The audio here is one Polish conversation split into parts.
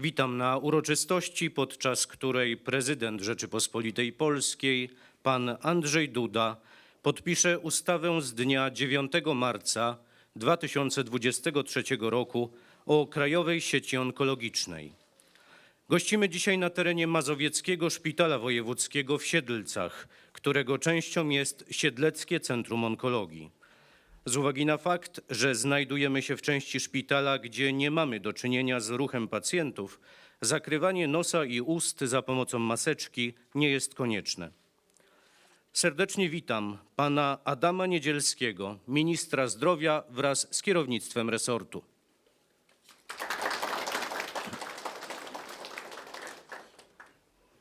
Witam na uroczystości, podczas której prezydent Rzeczypospolitej Polskiej, pan Andrzej Duda, podpisze ustawę z dnia 9 marca 2023 roku o Krajowej Sieci Onkologicznej. Gościmy dzisiaj na terenie Mazowieckiego Szpitala Wojewódzkiego w Siedlcach, którego częścią jest Siedleckie Centrum Onkologii. Z uwagi na fakt, że znajdujemy się w części szpitala, gdzie nie mamy do czynienia z ruchem pacjentów, zakrywanie nosa i ust za pomocą maseczki nie jest konieczne. Serdecznie witam pana Adama Niedzielskiego, ministra zdrowia wraz z kierownictwem resortu.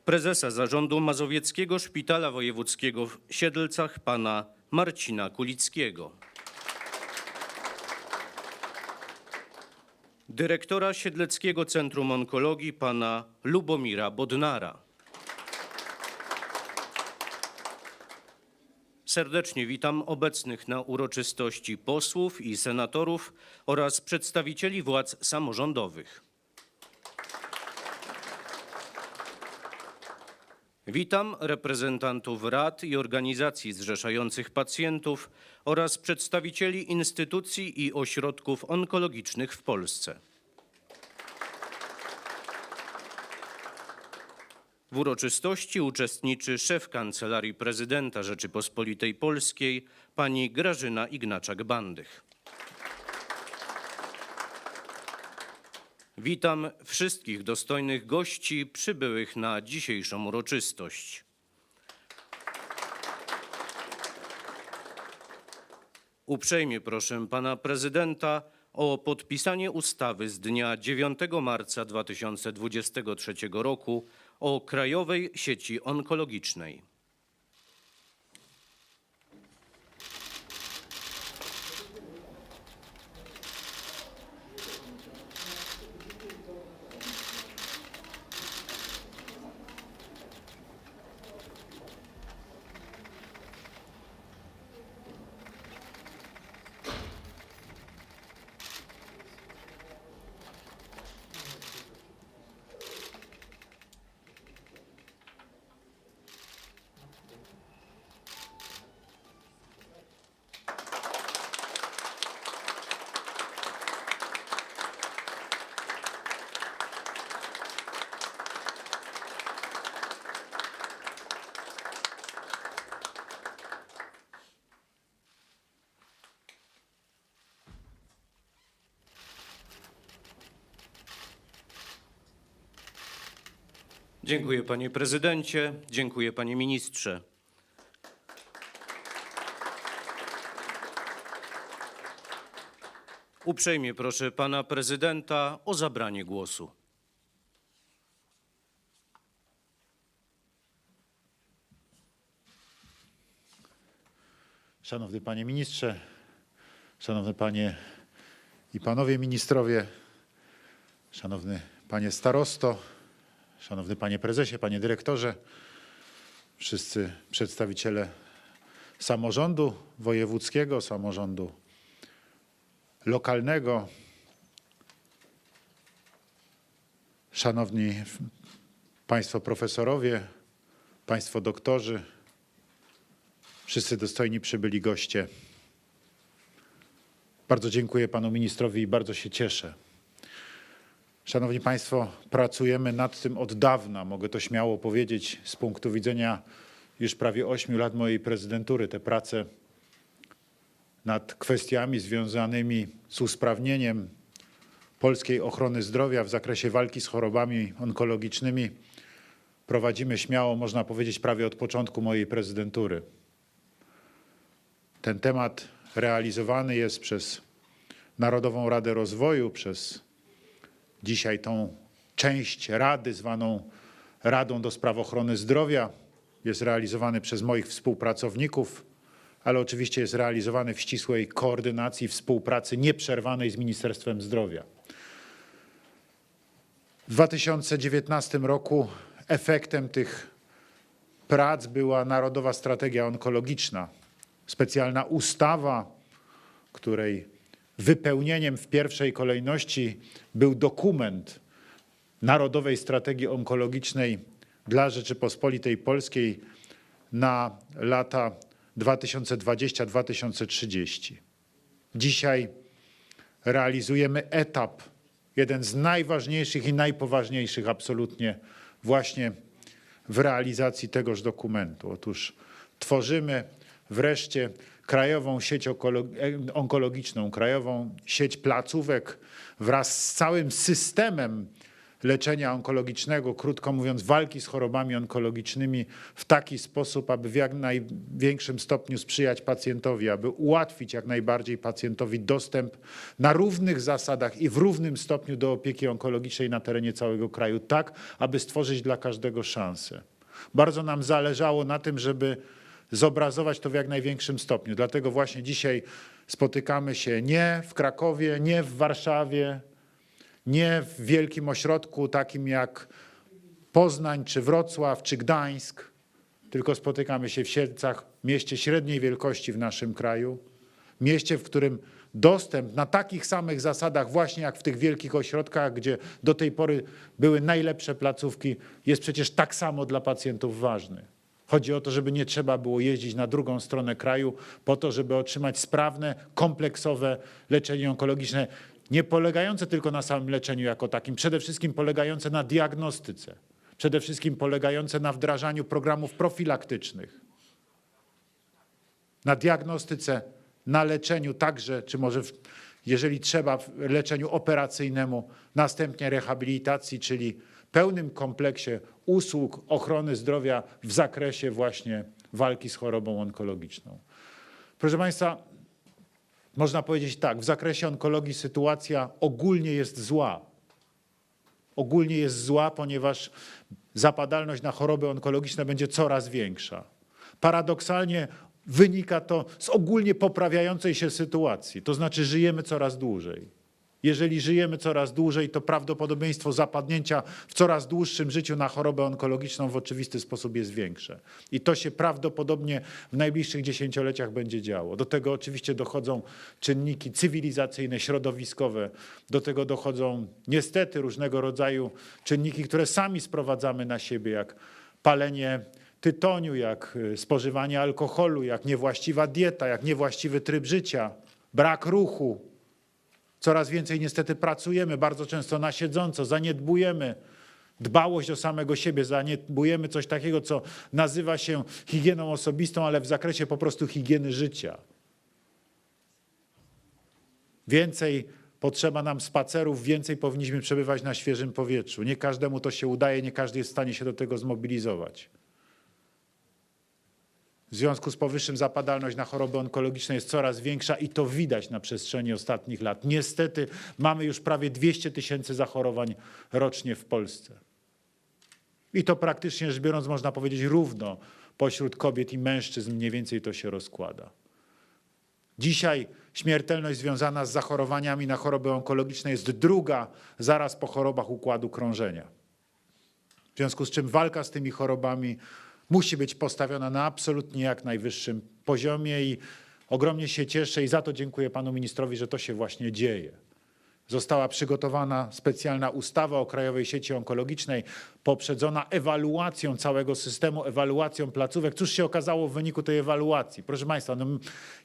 Prezesa Zarządu Mazowieckiego Szpitala Wojewódzkiego w Siedlcach pana Marcina Kulickiego. Dyrektora Siedleckiego Centrum Onkologii pana Lubomira Bodnara. Serdecznie witam obecnych na uroczystości posłów i senatorów oraz przedstawicieli władz samorządowych. Witam reprezentantów rad i organizacji zrzeszających pacjentów oraz przedstawicieli instytucji i ośrodków onkologicznych w Polsce. W uroczystości uczestniczy szef Kancelarii Prezydenta Rzeczypospolitej Polskiej pani Grażyna Ignaczak-Bandych. Witam wszystkich dostojnych gości przybyłych na dzisiejszą uroczystość. Uprzejmie proszę pana prezydenta o podpisanie ustawy z dnia 9 marca 2023 roku o Krajowej Sieci Onkologicznej. Dziękuję panie prezydencie, dziękuję panie ministrze. Uprzejmie proszę pana prezydenta o zabranie głosu. Szanowny Panie Ministrze, Szanowne Panie i Panowie Ministrowie, Szanowny Panie Starosto, Szanowny Panie Prezesie, Panie Dyrektorze, wszyscy przedstawiciele samorządu wojewódzkiego, samorządu lokalnego, Szanowni Państwo profesorowie, Państwo doktorzy, wszyscy dostojni przybyli goście. Bardzo dziękuję panu ministrowi i bardzo się cieszę. Szanowni Państwo, pracujemy nad tym od dawna, mogę to śmiało powiedzieć, z punktu widzenia już prawie ośmiu lat mojej prezydentury. Te prace nad kwestiami związanymi z usprawnieniem polskiej ochrony zdrowia w zakresie walki z chorobami onkologicznymi prowadzimy śmiało, można powiedzieć, prawie od początku mojej prezydentury. Ten temat realizowany jest przez Narodową Radę Rozwoju, przez dzisiaj tą część Rady zwaną Radą do Spraw Ochrony Zdrowia. Jest realizowany przez moich współpracowników, ale oczywiście jest realizowany w ścisłej koordynacji, współpracy nieprzerwanej z Ministerstwem Zdrowia. W 2019 roku efektem tych prac była Narodowa Strategia Onkologiczna, specjalna ustawa, której wypełnieniem w pierwszej kolejności był dokument Narodowej Strategii Onkologicznej dla Rzeczypospolitej Polskiej na lata 2020-2030. Dzisiaj realizujemy etap, jeden z najważniejszych i najpoważniejszych absolutnie właśnie w realizacji tegoż dokumentu. Otóż tworzymy wreszcie krajową sieć e, onkologiczną, krajową sieć placówek wraz z całym systemem leczenia onkologicznego, krótko mówiąc, walki z chorobami onkologicznymi w taki sposób, aby w jak największym stopniu sprzyjać pacjentowi, aby ułatwić jak najbardziej pacjentowi dostęp na równych zasadach i w równym stopniu do opieki onkologicznej na terenie całego kraju, tak aby stworzyć dla każdego szansę. Bardzo nam zależało na tym, żeby zobrazować to w jak największym stopniu. Dlatego właśnie dzisiaj spotykamy się nie w Krakowie, nie w Warszawie, nie w wielkim ośrodku takim jak Poznań, czy Wrocław, czy Gdańsk, tylko spotykamy się w Siedlcach, mieście średniej wielkości w naszym kraju, mieście, w którym dostęp na takich samych zasadach, właśnie jak w tych wielkich ośrodkach, gdzie do tej pory były najlepsze placówki, jest przecież tak samo dla pacjentów ważny. Chodzi o to, żeby nie trzeba było jeździć na drugą stronę kraju po to, żeby otrzymać sprawne, kompleksowe leczenie onkologiczne, nie polegające tylko na samym leczeniu jako takim, przede wszystkim polegające na diagnostyce, przede wszystkim polegające na wdrażaniu programów profilaktycznych, na diagnostyce, na leczeniu także, czy może w, jeżeli trzeba, w leczeniu operacyjnemu, następnie rehabilitacji, czyli pełnym kompleksie usług ochrony zdrowia w zakresie właśnie walki z chorobą onkologiczną. Proszę Państwa, można powiedzieć tak, w zakresie onkologii sytuacja ogólnie jest zła. Ogólnie jest zła, ponieważ zapadalność na choroby onkologiczne będzie coraz większa. Paradoksalnie wynika to z ogólnie poprawiającej się sytuacji, to znaczy żyjemy coraz dłużej. Jeżeli żyjemy coraz dłużej, to prawdopodobieństwo zapadnięcia w coraz dłuższym życiu na chorobę onkologiczną w oczywisty sposób jest większe. I to się prawdopodobnie w najbliższych dziesięcioleciach będzie działo. Do tego oczywiście dochodzą czynniki cywilizacyjne, środowiskowe, do tego dochodzą niestety różnego rodzaju czynniki, które sami sprowadzamy na siebie, jak palenie tytoniu, jak y, spożywanie alkoholu, jak niewłaściwa dieta, jak niewłaściwy tryb życia, brak ruchu, Coraz więcej niestety pracujemy, bardzo często na siedząco, zaniedbujemy dbałość o samego siebie, zaniedbujemy coś takiego, co nazywa się higieną osobistą, ale w zakresie po prostu higieny życia. Więcej potrzeba nam spacerów, więcej powinniśmy przebywać na świeżym powietrzu. Nie każdemu to się udaje, nie każdy jest w stanie się do tego zmobilizować. W związku z powyższym zapadalność na choroby onkologiczne jest coraz większa i to widać na przestrzeni ostatnich lat. Niestety mamy już prawie 200 tysięcy zachorowań rocznie w Polsce. I to praktycznie rzecz biorąc można powiedzieć równo pośród kobiet i mężczyzn mniej więcej to się rozkłada. Dzisiaj śmiertelność związana z zachorowaniami na choroby onkologiczne jest druga zaraz po chorobach układu krążenia. W związku z czym walka z tymi chorobami musi być postawiona na absolutnie jak najwyższym poziomie i ogromnie się cieszę i za to dziękuję panu ministrowi, że to się właśnie dzieje. Została przygotowana specjalna ustawa o Krajowej Sieci Onkologicznej, poprzedzona ewaluacją całego systemu, ewaluacją placówek. Cóż się okazało w wyniku tej ewaluacji? Proszę Państwa, no,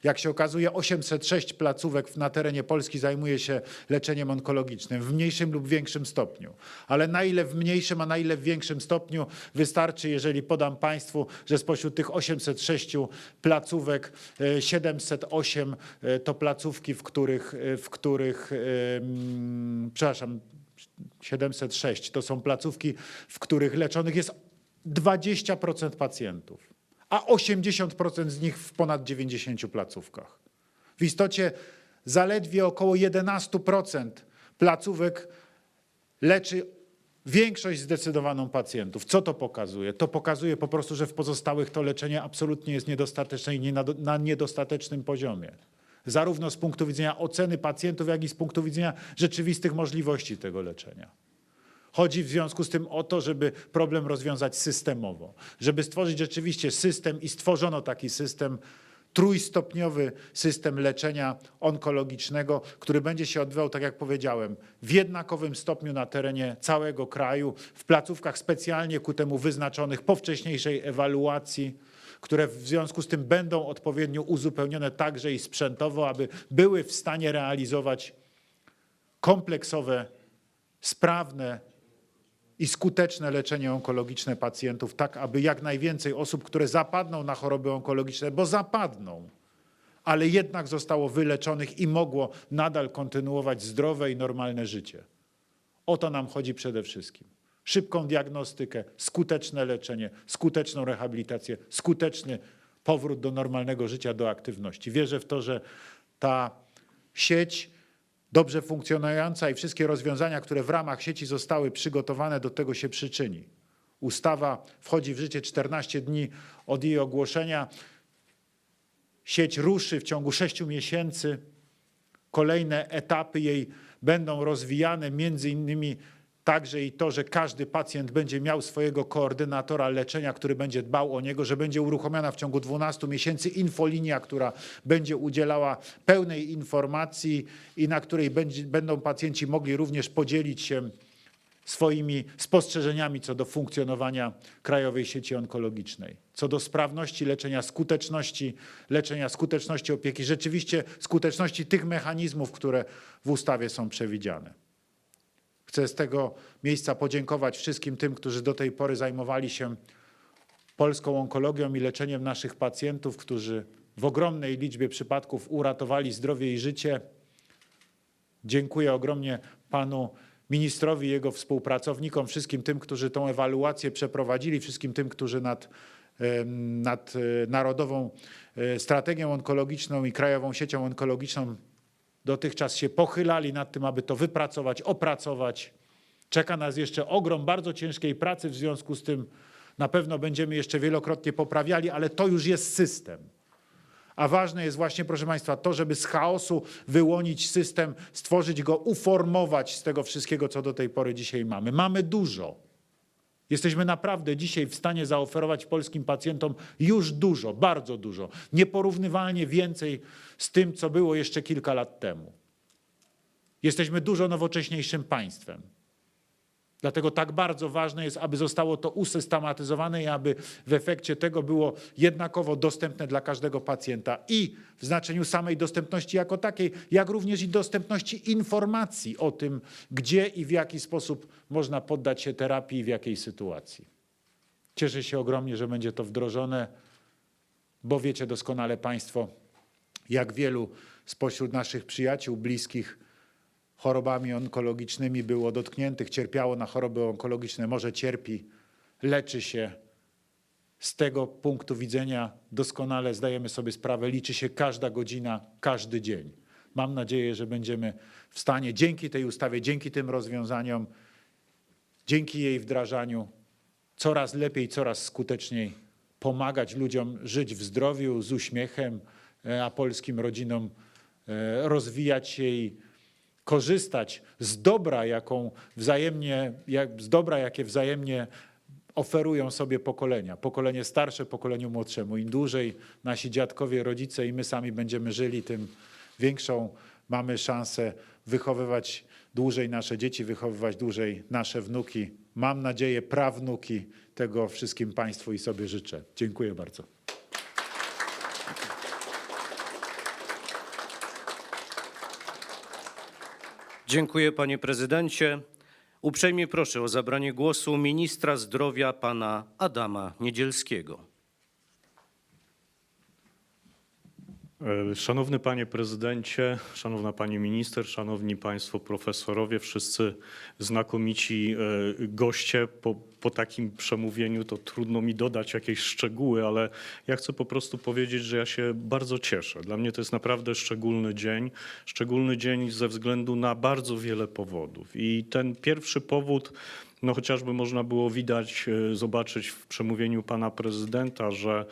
jak się okazuje, 806 placówek na terenie Polski zajmuje się leczeniem onkologicznym w mniejszym lub większym stopniu. Ale na ile w mniejszym, a na ile w większym stopniu wystarczy, jeżeli podam Państwu, że spośród tych 806 placówek e, 708 e, to placówki, w których, e, w których em, przepraszam, 706 to są placówki, w których leczonych jest 20% pacjentów, a 80% z nich w ponad 90 placówkach. W istocie zaledwie około 11% placówek leczy większość zdecydowaną pacjentów. Co to pokazuje? To pokazuje po prostu, że w pozostałych to leczenie absolutnie jest niedostateczne i nie na, na niedostatecznym poziomie. Zarówno z punktu widzenia oceny pacjentów, jak i z punktu widzenia rzeczywistych możliwości tego leczenia. Chodzi w związku z tym o to, żeby problem rozwiązać systemowo, żeby stworzyć rzeczywiście system i stworzono taki system trójstopniowy system leczenia onkologicznego, który będzie się odbywał, tak jak powiedziałem, w jednakowym stopniu na terenie całego kraju, w placówkach specjalnie ku temu wyznaczonych po wcześniejszej ewaluacji, które w związku z tym będą odpowiednio uzupełnione także i sprzętowo, aby były w stanie realizować kompleksowe, sprawne i skuteczne leczenie onkologiczne pacjentów, tak aby jak najwięcej osób, które zapadną na choroby onkologiczne, bo zapadną, ale jednak zostało wyleczonych i mogło nadal kontynuować zdrowe i normalne życie. O to nam chodzi przede wszystkim. Szybką diagnostykę, skuteczne leczenie, skuteczną rehabilitację, skuteczny powrót do normalnego życia, do aktywności. Wierzę w to, że ta sieć dobrze funkcjonująca i wszystkie rozwiązania, które w ramach sieci zostały przygotowane, do tego się przyczyni. Ustawa wchodzi w życie 14 dni od jej ogłoszenia. Sieć ruszy w ciągu 6 miesięcy. Kolejne etapy jej będą rozwijane, między innymi także i to, że każdy pacjent będzie miał swojego koordynatora leczenia, który będzie dbał o niego, że będzie uruchomiona w ciągu 12 miesięcy infolinia, która będzie udzielała pełnej informacji i na której będzie, będą pacjenci mogli również podzielić się swoimi spostrzeżeniami co do funkcjonowania Krajowej Sieci Onkologicznej, co do sprawności leczenia, skuteczności leczenia, skuteczności opieki, rzeczywiście skuteczności tych mechanizmów, które w ustawie są przewidziane. Chcę z tego miejsca podziękować wszystkim tym, którzy do tej pory zajmowali się polską onkologią i leczeniem naszych pacjentów, którzy w ogromnej liczbie przypadków uratowali zdrowie i życie. Dziękuję ogromnie panu ministrowi, jego współpracownikom, wszystkim tym, którzy tą ewaluację przeprowadzili, wszystkim tym, którzy nad, nad e, Narodową e, Strategią Onkologiczną i Krajową Siecią Onkologiczną dotychczas się pochylali nad tym, aby to wypracować, opracować. Czeka nas jeszcze ogrom bardzo ciężkiej pracy, w związku z tym na pewno będziemy jeszcze wielokrotnie poprawiali, ale to już jest system. A ważne jest właśnie, proszę Państwa, to, żeby z chaosu wyłonić system, stworzyć go, uformować z tego wszystkiego, co do tej pory dzisiaj mamy. Mamy dużo. Jesteśmy naprawdę dzisiaj w stanie zaoferować polskim pacjentom już dużo, bardzo dużo, nieporównywalnie więcej z tym, co było jeszcze kilka lat temu. Jesteśmy dużo nowocześniejszym państwem. Dlatego tak bardzo ważne jest, aby zostało to usystematyzowane i aby w efekcie tego było jednakowo dostępne dla każdego pacjenta i w znaczeniu samej dostępności jako takiej, jak również i dostępności informacji o tym, gdzie i w jaki sposób można poddać się terapii i w jakiej sytuacji. Cieszę się ogromnie, że będzie to wdrożone, bo wiecie doskonale Państwo, jak wielu spośród naszych przyjaciół, bliskich chorobami onkologicznymi było dotkniętych, cierpiało na choroby onkologiczne, może cierpi, leczy się. Z tego punktu widzenia doskonale zdajemy sobie sprawę, liczy się każda godzina, każdy dzień. Mam nadzieję, że będziemy w stanie dzięki tej ustawie, dzięki tym rozwiązaniom, dzięki jej wdrażaniu coraz lepiej, coraz skuteczniej pomagać ludziom żyć w zdrowiu, z uśmiechem, e, a polskim rodzinom e, rozwijać się i korzystać z dobra, jaką wzajemnie, jak, z dobra, jakie wzajemnie oferują sobie pokolenia. Pokolenie starsze, pokoleniu młodszemu. Im dłużej nasi dziadkowie, rodzice i my sami będziemy żyli, tym większą mamy szansę wychowywać dłużej nasze dzieci, wychowywać dłużej nasze wnuki. Mam nadzieję, prawnuki. Tego wszystkim Państwu i sobie życzę. Dziękuję bardzo. Dziękuję panie prezydencie. Uprzejmie proszę o zabranie głosu ministra zdrowia pana Adama Niedzielskiego. Szanowny panie prezydencie, szanowna pani minister, szanowni państwo profesorowie, wszyscy znakomici e, goście. Po, po takim przemówieniu to trudno mi dodać jakieś szczegóły, ale ja chcę po prostu powiedzieć, że ja się bardzo cieszę. Dla mnie to jest naprawdę szczególny dzień. Szczególny dzień ze względu na bardzo wiele powodów. I ten pierwszy powód, no chociażby można było widać, e, zobaczyć w przemówieniu pana prezydenta, że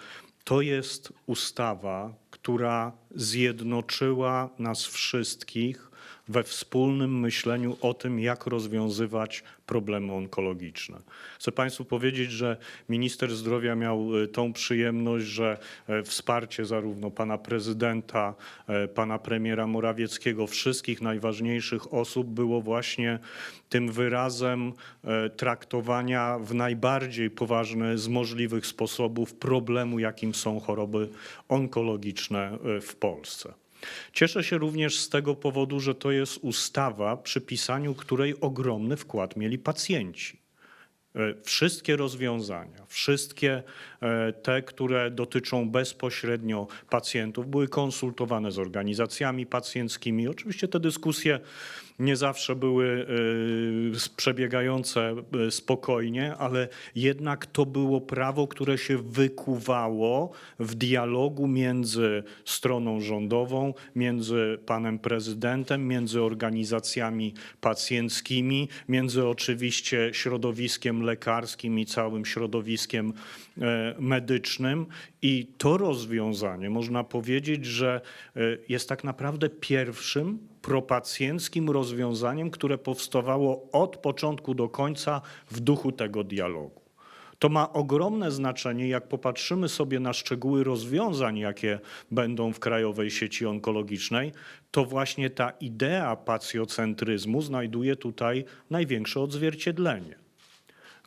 to jest ustawa, która zjednoczyła nas wszystkich we wspólnym myśleniu o tym, jak rozwiązywać problemy onkologiczne. Chcę Państwu powiedzieć, że minister zdrowia miał e, tą przyjemność, że e, wsparcie zarówno pana prezydenta, e, pana premiera Morawieckiego, wszystkich najważniejszych osób było właśnie tym wyrazem traktowania w najbardziej poważny z możliwych sposobów problemu, jakim są choroby onkologiczne w Polsce. Cieszę się również z tego powodu, że to jest ustawa, przy pisaniu której ogromny wkład mieli pacjenci. E, Wszystkie rozwiązania, wszystkie e, te, które dotyczą bezpośrednio pacjentów, były konsultowane z organizacjami pacjenckimi. Oczywiście te dyskusje nie zawsze były e, przebiegające e, spokojnie, ale jednak to było prawo, które się wykuwało w dialogu między stroną rządową, między panem prezydentem, między organizacjami pacjenckimi, między oczywiście środowiskiem lekarskim i całym środowiskiem e, medycznym. I to rozwiązanie można powiedzieć, że jest tak naprawdę pierwszym propacjenckim rozwiązaniem, które powstawało od początku do końca w duchu tego dialogu. To ma ogromne znaczenie, jak popatrzymy sobie na szczegóły rozwiązań, jakie będą w Krajowej Sieci Onkologicznej, to właśnie ta idea pacjocentryzmu znajduje tutaj największe odzwierciedlenie.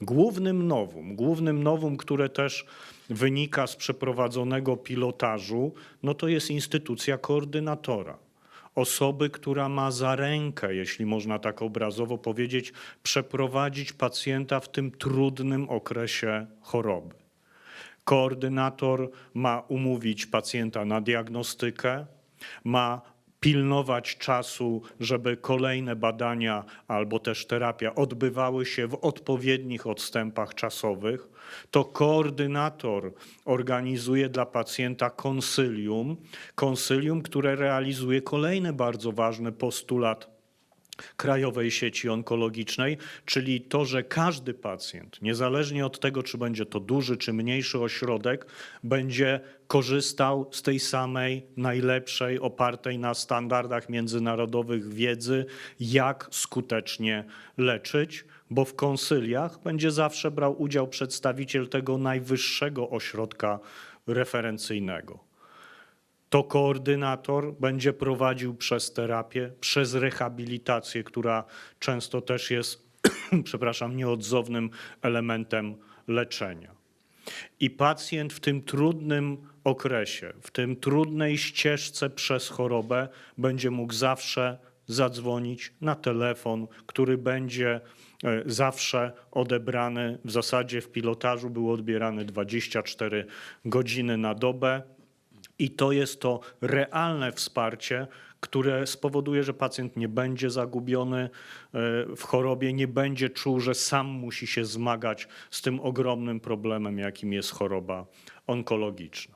Głównym nowum, głównym nowum, które też wynika z przeprowadzonego pilotażu, no to jest instytucja koordynatora. Osoby, która ma za rękę, jeśli można tak obrazowo powiedzieć, przeprowadzić pacjenta w tym trudnym okresie choroby. Koordynator ma umówić pacjenta na diagnostykę, ma pilnować czasu, żeby kolejne badania albo też terapia odbywały się w odpowiednich odstępach czasowych. To koordynator organizuje dla pacjenta konsylium, konsylium, które realizuje kolejny bardzo ważny postulat Krajowej Sieci Onkologicznej, czyli to, że każdy pacjent, niezależnie od tego, czy będzie to duży czy mniejszy ośrodek, będzie korzystał z tej samej najlepszej, opartej na standardach międzynarodowych wiedzy, jak skutecznie leczyć, bo w konsyliach będzie zawsze brał udział przedstawiciel tego najwyższego ośrodka referencyjnego. To koordynator będzie prowadził przez terapię, przez rehabilitację, która często też jest, przepraszam, nieodzownym elementem leczenia. I pacjent w tym trudnym okresie, w tym trudnej ścieżce przez chorobę będzie mógł zawsze zadzwonić na telefon, który będzie e, zawsze odebrany. W zasadzie w pilotażu był odbierany 24 godziny na dobę. I to jest to realne wsparcie, które spowoduje, że pacjent nie będzie zagubiony e, w chorobie, nie będzie czuł, że sam musi się zmagać z tym ogromnym problemem, jakim jest choroba onkologiczna.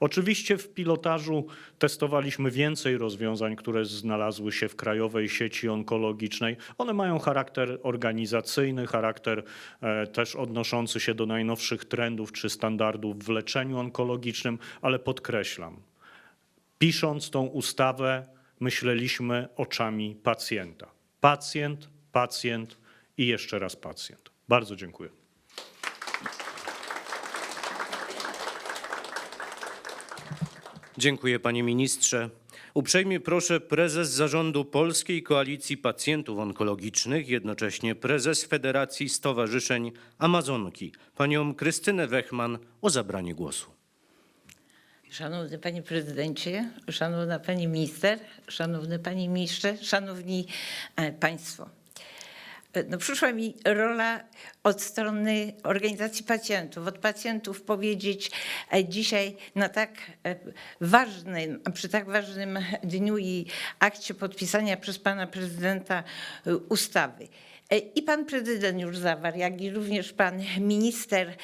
Oczywiście w pilotażu testowaliśmy więcej rozwiązań, które znalazły się w Krajowej Sieci Onkologicznej. One mają charakter organizacyjny, charakter e, też odnoszący się do najnowszych trendów czy standardów w leczeniu onkologicznym, ale podkreślam, pisząc tą ustawę, myśleliśmy oczami pacjenta. Pacjent, pacjent i jeszcze raz pacjent. Bardzo dziękuję. Dziękuję panie ministrze. Uprzejmie proszę prezes zarządu Polskiej Koalicji Pacjentów Onkologicznych, jednocześnie prezes Federacji Stowarzyszeń Amazonki, panią Krystynę Wechman o zabranie głosu. Szanowny Panie Prezydencie, Szanowna Pani Minister, Szanowny Panie Ministrze, Szanowni e, Państwo. E, No przyszła mi rola od strony organizacji pacjentów, od pacjentów powiedzieć e, dzisiaj na tak e, ważnym, przy tak ważnym dniu i akcie podpisania przez Pana Prezydenta ustawy. I Pan Prezydent już zawarł, jak i również Pan Minister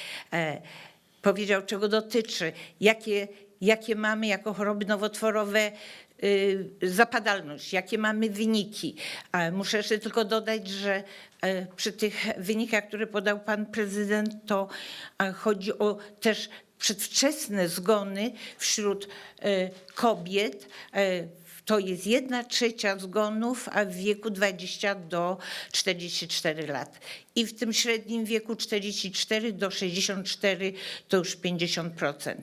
powiedział, czego dotyczy, jakie, jakie mamy jako choroby nowotworowe zapadalność, jakie mamy wyniki. Muszę jeszcze tylko dodać, że e, przy tych wynikach, które podał pan prezydent, to e, chodzi o też przedwczesne zgony wśród e, kobiet. to jest jedna trzecia zgonów, a w wieku 20 do 44 lat. I w tym średnim wieku 44 do 64 to już 50%.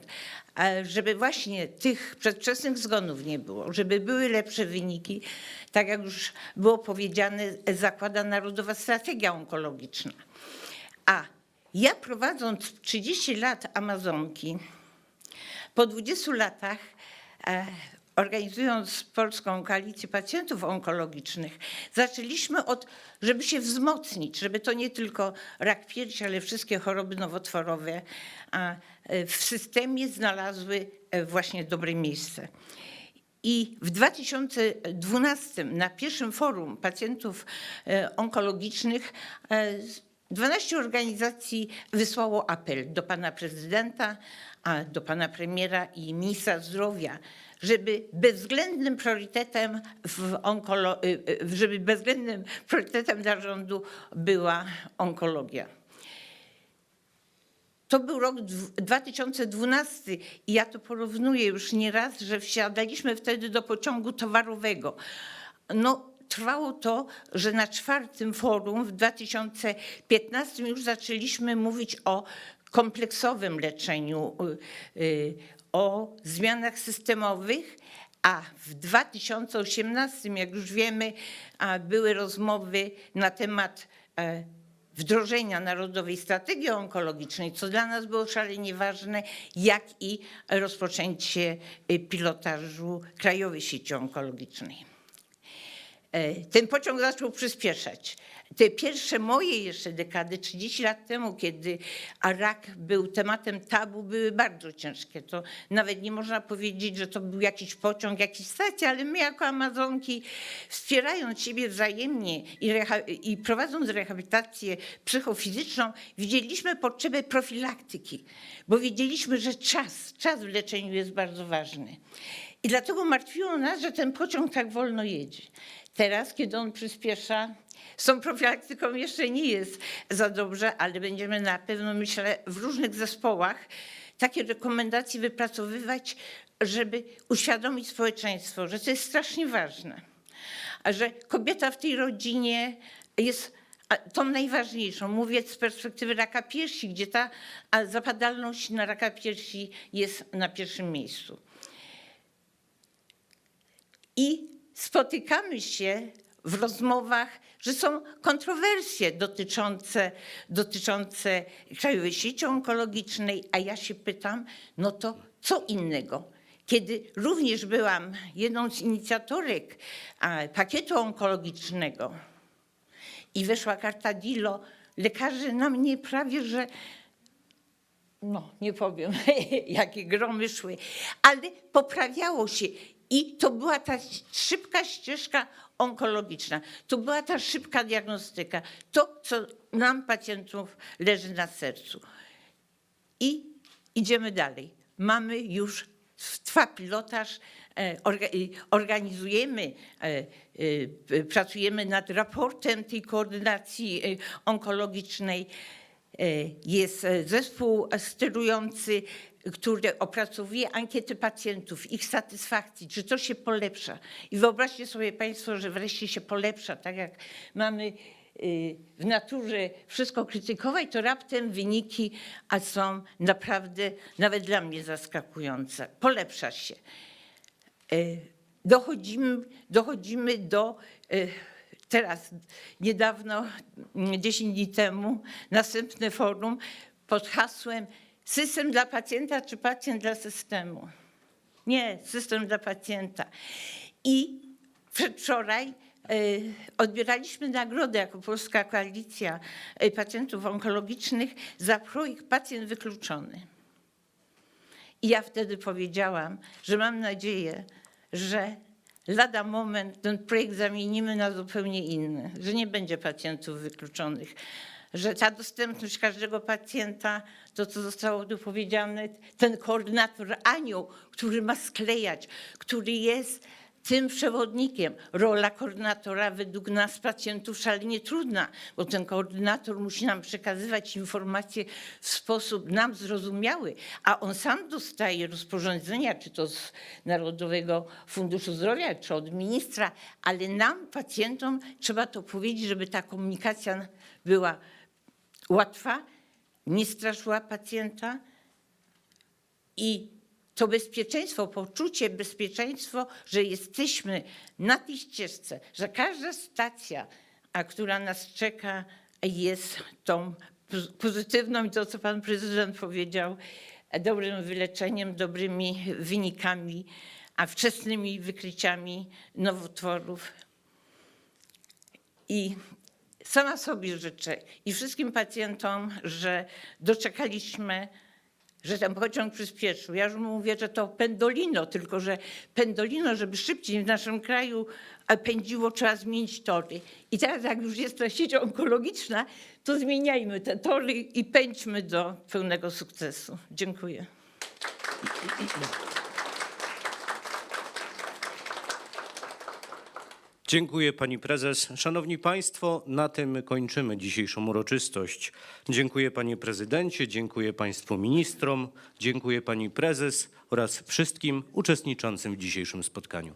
Żeby właśnie tych przedwczesnych zgonów nie było, żeby były lepsze wyniki, tak jak już było powiedziane, zakłada Narodowa Strategia Onkologiczna. A ja prowadząc 30 lat Amazonki, po 20 latach, e, organizując Polską Koalicję Pacjentów Onkologicznych, zaczęliśmy od, żeby się wzmocnić, żeby to nie tylko rak piersi, ale wszystkie choroby nowotworowe e, w systemie znalazły e, właśnie dobre miejsce. I w 2012 na pierwszym forum pacjentów e, onkologicznych 12 organizacji wysłało apel do pana prezydenta, a do pana premiera i ministra zdrowia, żeby bezwzględnym priorytetem w onkolo- y, y, żeby bezwzględnym priorytetem dla rządu była onkologia. To był rok dw- 2012 i ja to porównuję już nieraz, że wsiadaliśmy wtedy do pociągu towarowego. No, trwało to, że na czwartym forum w 2015 już zaczęliśmy mówić o kompleksowym leczeniu, y, y, o zmianach systemowych, a w 2018, jak już wiemy, były rozmowy na temat e, wdrożenia Narodowej Strategii Onkologicznej, co dla nas było szalenie ważne, jak i rozpoczęcie y, pilotażu Krajowej Sieci Onkologicznej. E, Ten pociąg zaczął przyspieszać. Te pierwsze moje jeszcze dekady, 30 lat temu, kiedy rak był tematem tabu, były bardzo ciężkie. To nawet nie można powiedzieć, że to był jakiś pociąg, jakiś stacja, ale my jako Amazonki, wspierając siebie wzajemnie i, i prowadząc rehabilitację psychofizyczną, widzieliśmy potrzebę profilaktyki, bo wiedzieliśmy, że czas, czas w leczeniu jest bardzo ważny. I dlatego martwiło nas, że ten pociąg tak wolno jedzie. Teraz, kiedy on przyspiesza, z tą profilaktyką jeszcze nie jest za dobrze, ale będziemy na pewno, myślę, w różnych zespołach takie rekomendacje wypracowywać, żeby uświadomić społeczeństwo, że to jest strasznie ważne. A że kobieta w tej rodzinie jest tą najważniejszą. Mówię z perspektywy raka piersi, gdzie ta zapadalność na raka piersi jest na pierwszym miejscu. I spotykamy się w rozmowach, że są kontrowersje dotyczące, dotyczące Krajowej Sieci Onkologicznej, a ja się pytam, no to co innego? Kiedy również byłam jedną z inicjatorek pakietu onkologicznego i weszła karta DILO, lekarze na mnie prawie, że no nie powiem, jakie gromy szły, ale poprawiało się. I to była ta szybka ścieżka onkologiczna, to była ta szybka diagnostyka, to, co nam, pacjentów, leży na sercu. I idziemy dalej. Mamy już, trwa pilotaż, e, organizujemy, e, e, pracujemy nad raportem tej koordynacji onkologicznej. Jest zespół sterujący, który opracowuje ankiety pacjentów, ich satysfakcji, czy to się polepsza. I wyobraźcie sobie Państwo, że wreszcie się polepsza, tak jak mamy y, w naturze wszystko krytykować, to raptem wyniki a są naprawdę nawet dla mnie zaskakujące. Polepsza się. E, Dochodzimy, dochodzimy do e, teraz, niedawno, mm, 10 dni temu, następne forum pod hasłem System dla pacjenta czy pacjent dla systemu? Nie, system dla pacjenta. I przedwczoraj e, odbieraliśmy nagrodę jako Polska Koalicja e, Pacjentów Onkologicznych za projekt Pacjent Wykluczony. I ja wtedy powiedziałam, że mam nadzieję, że lada moment ten projekt zamienimy na zupełnie inny, że nie będzie pacjentów wykluczonych, że ta dostępność każdego pacjenta, to co zostało tu powiedziane, ten koordynator anioł, który ma sklejać, który jest tym przewodnikiem. Rola koordynatora według nas pacjentów szalenie trudna, bo ten koordynator musi nam przekazywać informacje w sposób nam zrozumiały, a on sam dostaje rozporządzenia, czy to z Narodowego Funduszu Zdrowia, czy od ministra, ale nam, pacjentom, trzeba to powiedzieć, żeby ta komunikacja była łatwa, nie straszyła pacjenta i to bezpieczeństwo, poczucie bezpieczeństwo, że jesteśmy na tej ścieżce, że każda stacja, a która nas czeka, jest tą poz- pozytywną i to, co pan prezydent powiedział, dobrym wyleczeniem, dobrymi wynikami, a wczesnymi wykryciami nowotworów. I sama sobie życzę i wszystkim pacjentom, że doczekaliśmy, że ten pociąg przyspieszył. Ja już mówię, że to pendolino, tylko że pendolino, żeby szybciej w naszym kraju e, pędziło, trzeba zmienić tory. I teraz jak już jest ta sieć onkologiczna, to zmieniajmy te tory i pędźmy do pełnego sukcesu. Dziękuję. Dziękuję pani prezes. Szanowni państwo, na tym kończymy dzisiejszą uroczystość. Dziękuję panie prezydencie, dziękuję państwu ministrom, dziękuję pani prezes oraz wszystkim uczestniczącym w dzisiejszym spotkaniu.